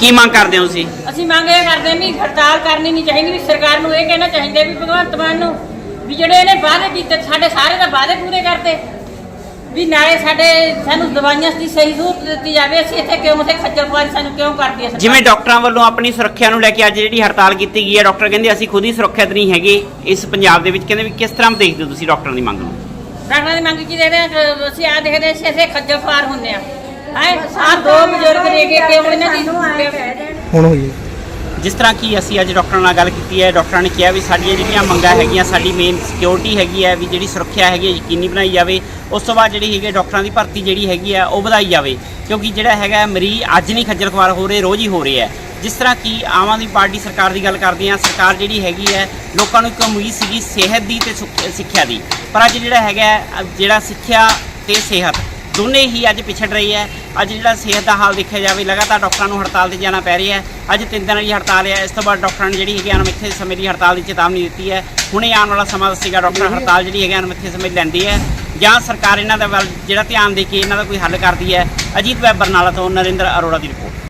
S2: ਕੀ ਮੰਗ ਕਰਦੇ ਹੋ ਤੁਸੀਂ?
S10: ਅਸੀਂ ਮੰਗ ਇਹ ਕਰਦੇ ਹਾਂ ਵੀ ਹੜਤਾਲ ਕਰਨੀ ਨਹੀਂ ਚਾਹੀਦੀ ਵੀ ਸਰਕਾਰ ਨੂੰ ਇਹ ਕਹਿਣਾ ਚਾਹੀਦਾ ਵੀ ਭਗਵੰਤ ਮਾਨ ਨੂੰ ਵੀ ਜਿਹੜੇ ਇਹਨੇ ਵਾਅਦੇ ਕੀਤੇ ਸਾਡੇ ਸਾਰੇ ਦਾ ਵਾਅਦੇ ਪੂਰੇ ਕਰਤੇ। ਵੀ ਨਾਲੇ ਸਾਡੇ ਸਾਨੂੰ ਦਵਾਈਆਂ ਦੀ ਸਹੀ ਸਹੂਲਤ ਦਿੱਤੀ ਜਾਵੇ ਅਸੀਂ ਇੱਥੇ ਕਿਉਂ ਉੱਥੇ ਖੱਜਲ ਖੁਆਰੀ ਸਾਨੂੰ ਕਿਉਂ ਕਰਦੀ ਹੈ?
S2: ਜਿਵੇਂ ਡਾਕਟਰਾਂ ਵੱਲੋਂ ਆਪਣੀ ਸੁਰੱਖਿਆ ਨੂੰ ਲੈ ਕੇ ਅੱਜ ਜਿਹੜੀ ਹੜਤਾਲ ਕੀਤੀ ਗਈ ਹੈ ਡਾਕਟਰ ਕਹਿੰਦੇ ਅਸੀਂ ਖੁਦ ਹੀ ਸੁਰੱਖਿਅਤ ਨਹੀਂ ਹੈਗੇ ਇਸ ਪੰਜਾਬ ਦੇ ਵਿੱਚ ਕਹਿੰਦੇ ਵੀ ਕਿਸ ਤਰ੍ਹਾਂ ਦੇਖਦੇ ਹੋ ਤੁਸੀਂ ਡਾਕਟਰਾਂ ਦੀ ਮੰਗ ਨੂੰ?
S10: ਡਾਕਟਰਾਂ ਦੀ ਮੰਗ ਕੀ ਦੇਖਦੇ ਆ ਅਸੀਂ ਆ ਦੇਖਦੇ ਅਸੀਂ ਇੱਥੇ ਖੱਜਲ ਖੁਆਰ ਹੁੰਦੇ ਆ ਹੈ ਸਾਰ ਦੋ ਬਜ਼ੁਰਗ ਨੇ ਕਿ ਕਿਉਂ ਇਹਨਾਂ ਦੀ
S11: ਹੁਣ ਹੋਈ
S2: ਜਿਸ ਤਰ੍ਹਾਂ ਕਿ ਅਸੀਂ ਅੱਜ ਡਾਕਟਰਾਂ ਨਾਲ ਗੱਲ ਕੀਤੀ ਹੈ, ਡਾਕਟਰਾਂ ਨੇ ਕਿਹਾ ਵੀ ਸਾਡੀਆਂ ਜਿਹੜੀਆਂ ਮੰਗਾਂ ਹੈਗੀਆਂ, ਸਾਡੀ ਮੇਨ ਸਿਕਿਉਰਿਟੀ ਹੈਗੀ ਹੈ ਵੀ ਜਿਹੜੀ ਸੁਰੱਖਿਆ ਹੈਗੀ ਹੈ, ਯਕੀਨੀ ਬਣਾਈ ਜਾਵੇ। ਉਸ ਤੋਂ ਬਾਅਦ ਜਿਹੜੀ ਹੈਗੀ ਹੈ, ਡਾਕਟਰਾਂ ਦੀ ਭਰਤੀ ਜਿਹੜੀ ਹੈਗੀ ਹੈ, ਉਹ ਵਧਾਈ ਜਾਵੇ। ਕਿਉਂਕਿ ਜਿਹੜਾ ਹੈਗਾ ਮਰੀਜ਼ ਅੱਜ ਨਹੀਂ ਖੱਜਲ ਖੁਆਰ ਹੋ ਰਹੇ, ਰੋਜ਼ ਹੀ ਹੋ ਰਹੇ ਹੈ। ਜਿਸ ਤਰ੍ਹਾਂ ਕਿ ਆਮ ਆਦਮੀ ਪਾਰਟੀ ਸਰਕਾਰ ਦੀ ਗੱਲ ਕਰਦੇ ਹਾਂ, ਸਰਕਾਰ ਜਿਹੜੀ ਹੈਗੀ ਹੈ, ਲੋਕਾਂ ਨੂੰ ਇੱਕ ਉਮੀਦ ਸੀਗੀ ਸਿਹਤ ਦੀ ਤੇ ਸੁੱਖ- ਸਿੱਖਿਆ ਦੀ। ਪਰ ਅੱਜ ਜਿਹੜਾ ਹੈਗਾ ਜਿਹੜਾ ਸਿੱਖਿਆ ਤੇ ਸਿਹਤ ਦੋਨੇ ਹੀ ਅੱਜ ਪਿਛੜ ਰਹੀ ਹੈ। ਅੱਜ ਜਿਹੜਾ ਸਿਹਤ ਦਾ ਹਾਲ ਦੇਖਿਆ ਜਾਵੇ, ਲਗਾਤਾਰ ਡਾਕਟਰਾਂ ਨੂੰ ਹੜਤਾਲ ਤੇ ਜਾਣਾ ਪੈ ਰਿਹਾ ਹੈ। ਅੱਜ ਤਿੰਨ ਦਿਨਾਂ ਦੀ ਹੜਤਾਲ ਹੈ। ਇਸ ਤੋਂ ਬਾਅਦ ਡਾਕਟਰਾਂ ਨੇ ਜਿਹੜੀ ਹੈਗੀ ਅਣਮਿੱਥੇ ਸਮੇਂ ਦੀ ਹੜਤਾਲ ਦੀ ਚੇਤਾਵਨੀ ਦਿੱਤੀ ਹੈ। ਹੁਣੇ ਆਉਣ ਵਾਲਾ ਸਮਾਂ ਦੱਸੇਗਾ ਡਾਕਟਰ, ਹੜਤਾਲ ਜਿਹੜੀ ਹੈਗੀ ਅਣਮਿੱਥੇ ਸਮੇਂ ਦੀ ਲੈਂਦੀ ਹੈ। ਜਾਂ ਸਰਕਾਰ ਇਹਨਾਂ ਦਾ ਵੱਲ ਜਿਹੜਾ ਧਿਆਨ ਦੇ ਕੇ ਇਹਨਾਂ ਦਾ ਕੋਈ ਹੱਲ ਕਰਦੀ ਹੈ। ਅਜੀਤ ਵੈਬ ਬਰਨਾਲਾ ਤੋਂ ਨਰਿੰਦਰ ਅਰੋੜਾ ਦੀ ਰਿਪੋਰਟ।